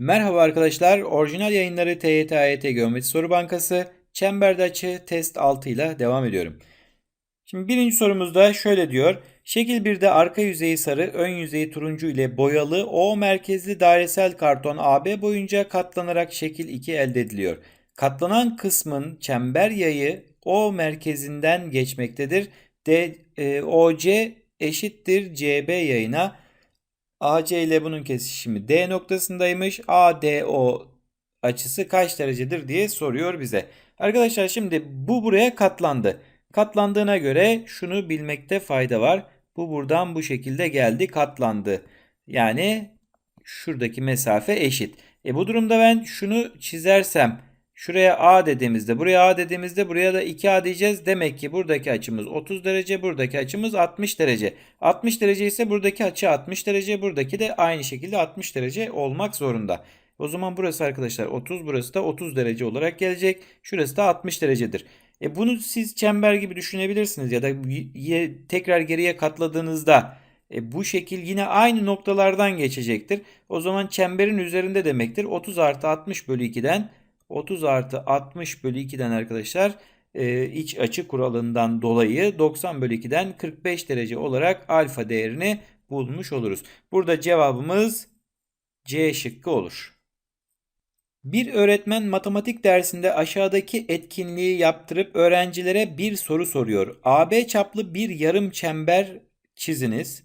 Merhaba arkadaşlar. Orijinal yayınları TYT AYT Geometri Soru Bankası Çemberde Açı Test 6 ile devam ediyorum. Şimdi birinci sorumuzda şöyle diyor. Şekil 1'de arka yüzeyi sarı, ön yüzeyi turuncu ile boyalı O merkezli dairesel karton AB boyunca katlanarak şekil 2 elde ediliyor. Katlanan kısmın çember yayı O merkezinden geçmektedir. D, e, OC eşittir CB yayına. AC ile bunun kesişimi D noktasındaymış. ADO açısı kaç derecedir diye soruyor bize. Arkadaşlar şimdi bu buraya katlandı. Katlandığına göre şunu bilmekte fayda var. Bu buradan bu şekilde geldi katlandı. Yani şuradaki mesafe eşit. E bu durumda ben şunu çizersem şuraya A dediğimizde buraya A dediğimizde buraya da 2A diyeceğiz. Demek ki buradaki açımız 30 derece buradaki açımız 60 derece. 60 derece ise buradaki açı 60 derece buradaki de aynı şekilde 60 derece olmak zorunda. O zaman burası arkadaşlar 30 burası da 30 derece olarak gelecek. Şurası da 60 derecedir. E bunu siz çember gibi düşünebilirsiniz ya da tekrar geriye katladığınızda e bu şekil yine aynı noktalardan geçecektir. O zaman çemberin üzerinde demektir. 30 artı 60 bölü 2'den 30 artı 60 bölü 2'den arkadaşlar e, iç açı kuralından dolayı 90 bölü 2'den 45 derece olarak alfa değerini bulmuş oluruz. Burada cevabımız C şıkkı olur. Bir öğretmen matematik dersinde aşağıdaki etkinliği yaptırıp öğrencilere bir soru soruyor. AB çaplı bir yarım çember çiziniz.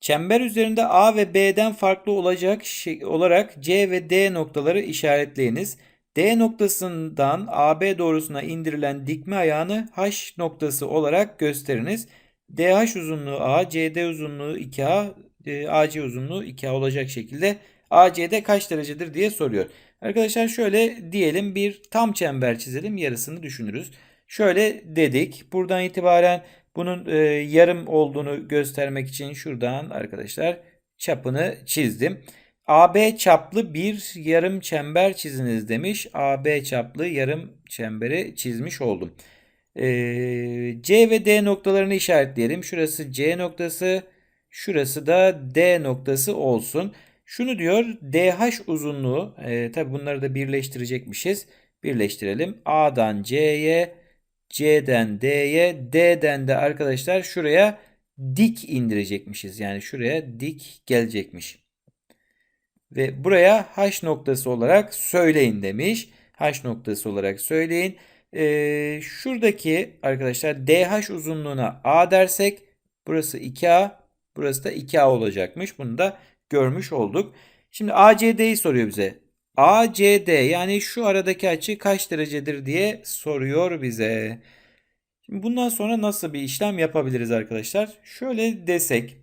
Çember üzerinde A ve B'den farklı olacak şey, olarak C ve D noktaları işaretleyiniz. D noktasından AB doğrusuna indirilen dikme ayağını H noktası olarak gösteriniz. DH uzunluğu A, CD uzunluğu 2A, e, AC uzunluğu 2A olacak şekilde ACD kaç derecedir diye soruyor. Arkadaşlar şöyle diyelim bir tam çember çizelim yarısını düşünürüz. Şöyle dedik. Buradan itibaren bunun e, yarım olduğunu göstermek için şuradan arkadaşlar çapını çizdim. AB çaplı bir yarım çember çiziniz demiş. AB çaplı yarım çemberi çizmiş oldum. E, C ve D noktalarını işaretleyelim. Şurası C noktası, şurası da D noktası olsun. Şunu diyor DH uzunluğu e, tabi bunları da birleştirecekmişiz. Birleştirelim. A'dan C'ye, C'den D'ye, D'den de arkadaşlar şuraya dik indirecekmişiz. Yani şuraya dik gelecekmiş. Ve buraya H noktası olarak söyleyin demiş. H noktası olarak söyleyin. Ee, şuradaki arkadaşlar DH uzunluğuna A dersek burası 2A, burası da 2A olacakmış. Bunu da görmüş olduk. Şimdi ACD'yi soruyor bize. ACD yani şu aradaki açı kaç derecedir diye soruyor bize. Şimdi bundan sonra nasıl bir işlem yapabiliriz arkadaşlar? Şöyle desek.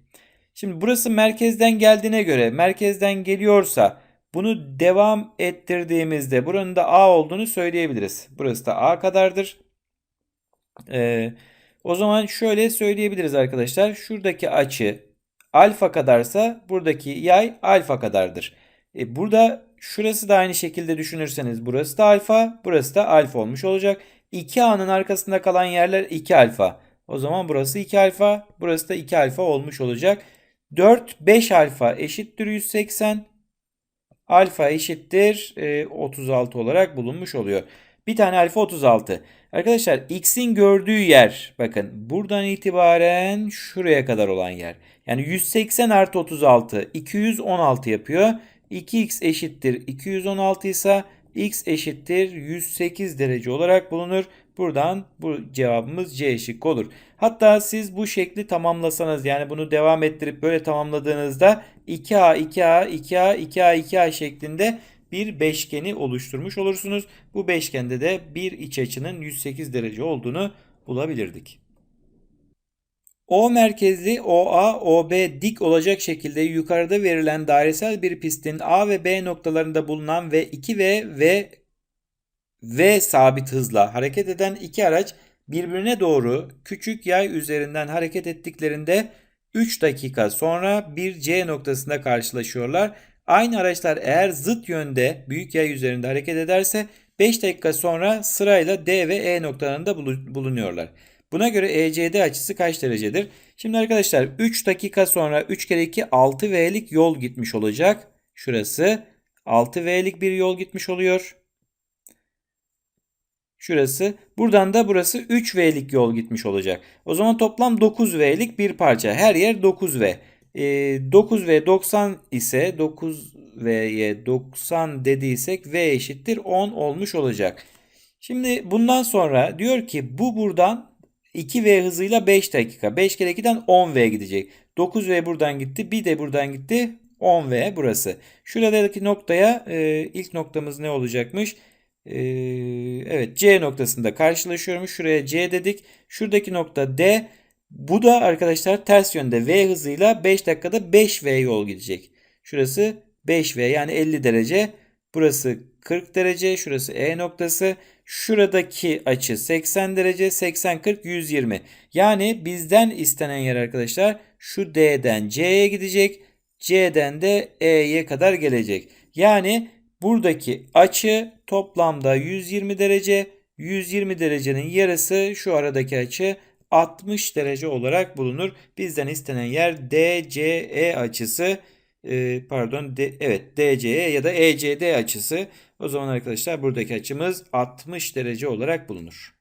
Şimdi burası merkezden geldiğine göre merkezden geliyorsa bunu devam ettirdiğimizde buranın da A olduğunu söyleyebiliriz. Burası da A kadardır. Ee, o zaman şöyle söyleyebiliriz arkadaşlar. Şuradaki açı alfa kadarsa buradaki yay alfa kadardır. E burada şurası da aynı şekilde düşünürseniz burası da alfa, burası da alfa olmuş olacak. 2A'nın arkasında kalan yerler 2 alfa. O zaman burası 2 alfa, burası da 2 alfa olmuş olacak. 4, 5 alfa eşittir 180. Alfa eşittir e, 36 olarak bulunmuş oluyor. Bir tane alfa 36. Arkadaşlar x'in gördüğü yer bakın buradan itibaren şuraya kadar olan yer. Yani 180 artı 36 216 yapıyor. 2x eşittir 216 ise x eşittir 108 derece olarak bulunur. Buradan bu cevabımız C şıkkı olur. Hatta siz bu şekli tamamlasanız yani bunu devam ettirip böyle tamamladığınızda 2A, 2A, 2A, 2A, 2A şeklinde bir beşgeni oluşturmuş olursunuz. Bu beşgende de bir iç açının 108 derece olduğunu bulabilirdik. O merkezli OA, OB dik olacak şekilde yukarıda verilen dairesel bir pistin A ve B noktalarında bulunan V2 ve V V sabit hızla hareket eden iki araç birbirine doğru küçük yay üzerinden hareket ettiklerinde 3 dakika sonra bir C noktasında karşılaşıyorlar. Aynı araçlar eğer zıt yönde büyük yay üzerinde hareket ederse 5 dakika sonra sırayla D ve E noktalarında bulunuyorlar. Buna göre ECD açısı kaç derecedir? Şimdi arkadaşlar 3 dakika sonra 3 kere 2 6V'lik yol gitmiş olacak. Şurası 6V'lik bir yol gitmiş oluyor. Şurası. Buradan da burası 3V'lik yol gitmiş olacak. O zaman toplam 9V'lik bir parça. Her yer 9V. E, 9V 90 ise 9V'ye 90 dediysek V eşittir 10 olmuş olacak. Şimdi bundan sonra diyor ki bu buradan 2V hızıyla 5 dakika. 5 kere 2'den 10V gidecek. 9V buradan gitti. Bir de buradan gitti. 10V burası. Şuradaki noktaya e, ilk noktamız ne olacakmış? E, evet C noktasında karşılaşıyormuş. Şuraya C dedik. Şuradaki nokta D. Bu da arkadaşlar ters yönde V hızıyla 5 dakikada 5V yol gidecek. Şurası 5V yani 50 derece. Burası 40 derece. Şurası E noktası. Şuradaki açı 80 derece. 80 40 120. Yani bizden istenen yer arkadaşlar şu D'den C'ye gidecek. C'den de E'ye kadar gelecek. Yani buradaki açı toplamda 120 derece. 120 derecenin yarısı şu aradaki açı 60 derece olarak bulunur. Bizden istenen yer DCE açısı e, pardon D, evet DCE ya da ECD açısı. O zaman arkadaşlar buradaki açımız 60 derece olarak bulunur.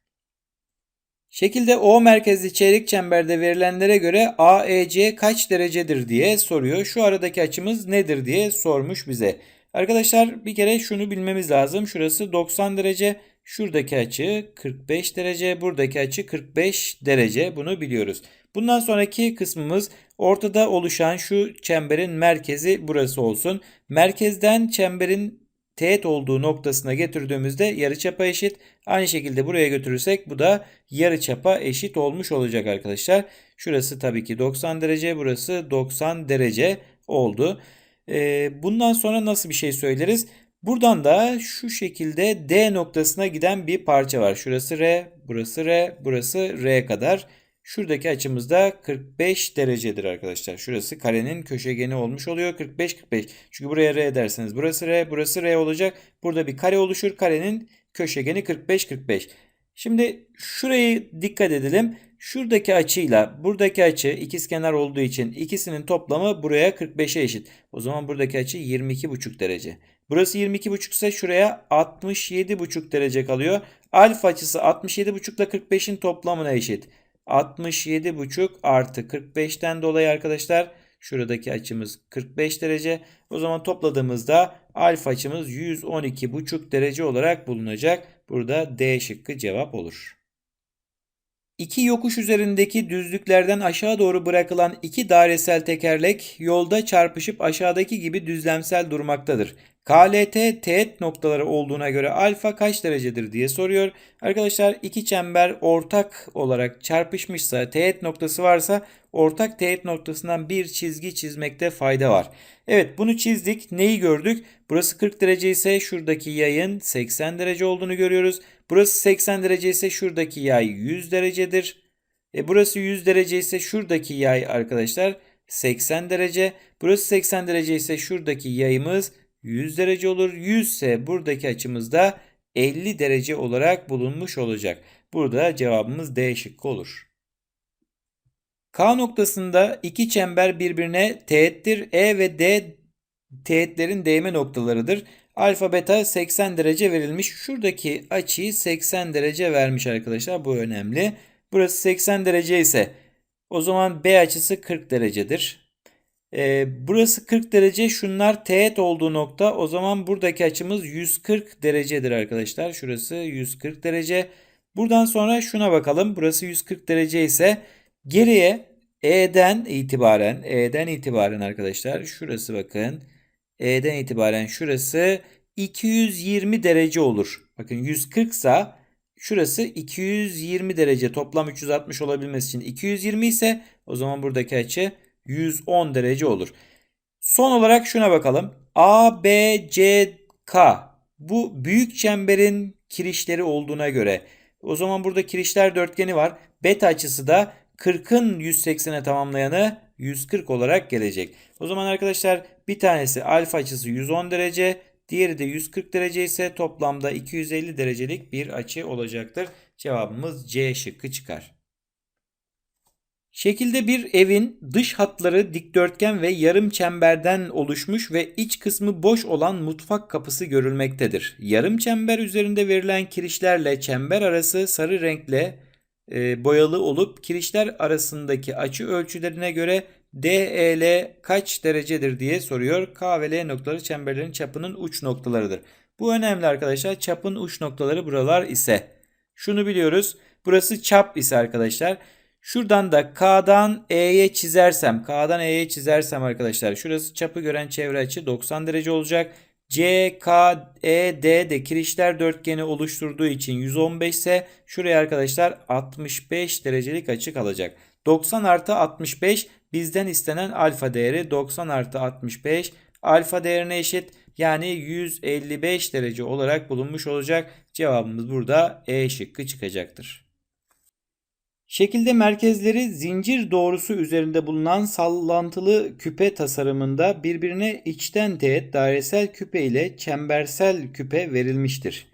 Şekilde O merkezli çeyrek çemberde verilenlere göre AEC kaç derecedir diye soruyor. Şu aradaki açımız nedir diye sormuş bize. Arkadaşlar bir kere şunu bilmemiz lazım. Şurası 90 derece. Şuradaki açı 45 derece. Buradaki açı 45 derece. Bunu biliyoruz. Bundan sonraki kısmımız ortada oluşan şu çemberin merkezi burası olsun. Merkezden çemberin teğet olduğu noktasına getirdiğimizde yarıçapa eşit. Aynı şekilde buraya götürürsek bu da yarıçapa eşit olmuş olacak arkadaşlar. Şurası tabii ki 90 derece, burası 90 derece oldu. Ee, bundan sonra nasıl bir şey söyleriz? Buradan da şu şekilde D noktasına giden bir parça var. Şurası R, burası R, burası R kadar. Şuradaki açımız da 45 derecedir arkadaşlar. Şurası karenin köşegeni olmuş oluyor. 45-45. Çünkü buraya R derseniz burası R, burası R olacak. Burada bir kare oluşur. Karenin köşegeni 45-45. Şimdi şurayı dikkat edelim. Şuradaki açıyla buradaki açı ikizkenar olduğu için ikisinin toplamı buraya 45'e eşit. O zaman buradaki açı 22,5 derece. Burası 22,5 ise şuraya 67,5 derece kalıyor. Alfa açısı 67,5 ile 45'in toplamına eşit. 67,5 artı 45'ten dolayı arkadaşlar şuradaki açımız 45 derece. O zaman topladığımızda alfa açımız 112,5 derece olarak bulunacak. Burada D şıkkı cevap olur. İki yokuş üzerindeki düzlüklerden aşağı doğru bırakılan iki dairesel tekerlek yolda çarpışıp aşağıdaki gibi düzlemsel durmaktadır. KLT teğet noktaları olduğuna göre alfa kaç derecedir diye soruyor. Arkadaşlar iki çember ortak olarak çarpışmışsa teğet noktası varsa ortak teğet noktasından bir çizgi çizmekte fayda var. Evet bunu çizdik. Neyi gördük? Burası 40 derece ise şuradaki yayın 80 derece olduğunu görüyoruz. Burası 80 derece ise şuradaki yay 100 derecedir. E burası 100 derece ise şuradaki yay arkadaşlar 80 derece. Burası 80 derece ise şuradaki yayımız 100 derece olur. 100 ise buradaki açımız da 50 derece olarak bulunmuş olacak. Burada cevabımız D şıkkı olur. K noktasında iki çember birbirine teğettir. E ve D teğetlerin değme noktalarıdır. Alfa beta 80 derece verilmiş. Şuradaki açıyı 80 derece vermiş arkadaşlar. Bu önemli. Burası 80 derece ise o zaman B açısı 40 derecedir. Ee, burası 40 derece. Şunlar teğet olduğu nokta. O zaman buradaki açımız 140 derecedir arkadaşlar. Şurası 140 derece. Buradan sonra şuna bakalım. Burası 140 derece ise geriye E'den itibaren E'den itibaren arkadaşlar şurası bakın. E'den itibaren şurası 220 derece olur. Bakın 140 ise şurası 220 derece toplam 360 olabilmesi için 220 ise o zaman buradaki açı 110 derece olur. Son olarak şuna bakalım. A, B, C, K bu büyük çemberin kirişleri olduğuna göre o zaman burada kirişler dörtgeni var. Beta açısı da 40'ın 180'e tamamlayanı 140 olarak gelecek. O zaman arkadaşlar bir tanesi alfa açısı 110 derece, diğeri de 140 derece ise toplamda 250 derecelik bir açı olacaktır. Cevabımız C şıkkı çıkar. Şekilde bir evin dış hatları dikdörtgen ve yarım çemberden oluşmuş ve iç kısmı boş olan mutfak kapısı görülmektedir. Yarım çember üzerinde verilen kirişlerle çember arası sarı renkle e, boyalı olup kirişler arasındaki açı ölçülerine göre DEL kaç derecedir diye soruyor. K ve L noktaları çemberlerin çapının uç noktalarıdır. Bu önemli arkadaşlar. Çapın uç noktaları buralar ise. Şunu biliyoruz. Burası çap ise arkadaşlar. Şuradan da K'dan E'ye çizersem, K'dan E'ye çizersem arkadaşlar şurası çapı gören çevre açı 90 derece olacak. C, K, E, D de kirişler dörtgeni oluşturduğu için 115 ise şuraya arkadaşlar 65 derecelik açı kalacak. 90 artı 65 bizden istenen alfa değeri 90 artı 65 alfa değerine eşit. Yani 155 derece olarak bulunmuş olacak. Cevabımız burada E şıkkı çıkacaktır. Şekilde merkezleri zincir doğrusu üzerinde bulunan sallantılı küpe tasarımında birbirine içten teğet dairesel küpe ile çembersel küpe verilmiştir.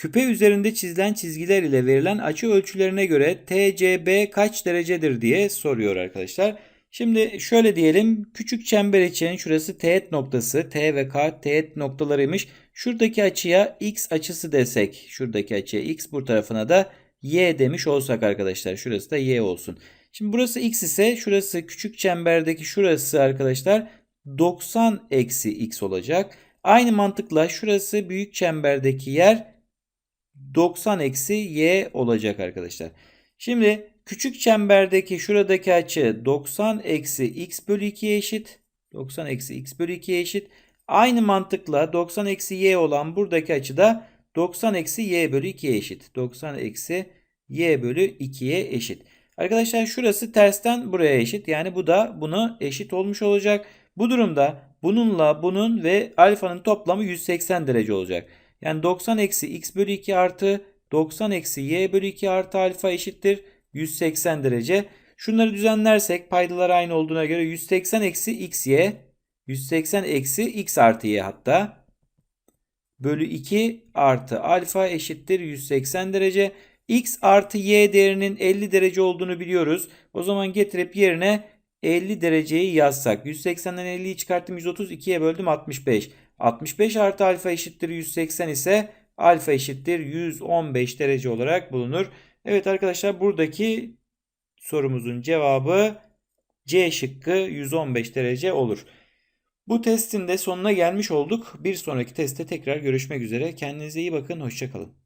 Küpe üzerinde çizilen çizgiler ile verilen açı ölçülerine göre TCB kaç derecedir diye soruyor arkadaşlar. Şimdi şöyle diyelim küçük çember için şurası teğet noktası T ve K teğet noktalarıymış. Şuradaki açıya X açısı desek şuradaki açıya X bu tarafına da Y demiş olsak arkadaşlar şurası da Y olsun. Şimdi burası X ise şurası küçük çemberdeki şurası arkadaşlar 90 eksi X olacak. Aynı mantıkla şurası büyük çemberdeki yer 90 eksi Y olacak arkadaşlar. Şimdi küçük çemberdeki şuradaki açı 90 eksi X bölü 2'ye eşit. 90 eksi X bölü 2'ye eşit. Aynı mantıkla 90 eksi Y olan buradaki açı da 90 eksi Y bölü 2'ye eşit. 90 eksi Y bölü 2'ye eşit. Arkadaşlar şurası tersten buraya eşit. Yani bu da bunu eşit olmuş olacak. Bu durumda bununla bunun ve alfanın toplamı 180 derece olacak. Yani 90 eksi x bölü 2 artı 90 eksi y bölü 2 artı alfa eşittir 180 derece. Şunları düzenlersek paydalar aynı olduğuna göre 180 eksi xy 180 eksi x artı y hatta bölü 2 artı alfa eşittir 180 derece. x artı y değerinin 50 derece olduğunu biliyoruz. O zaman getirip yerine 50 dereceyi yazsak. 180'den 50'yi çıkarttım 130 2'ye böldüm 65. 65 artı alfa eşittir 180 ise alfa eşittir 115 derece olarak bulunur. Evet arkadaşlar buradaki sorumuzun cevabı C şıkkı 115 derece olur. Bu testin de sonuna gelmiş olduk. Bir sonraki testte tekrar görüşmek üzere. Kendinize iyi bakın. Hoşçakalın.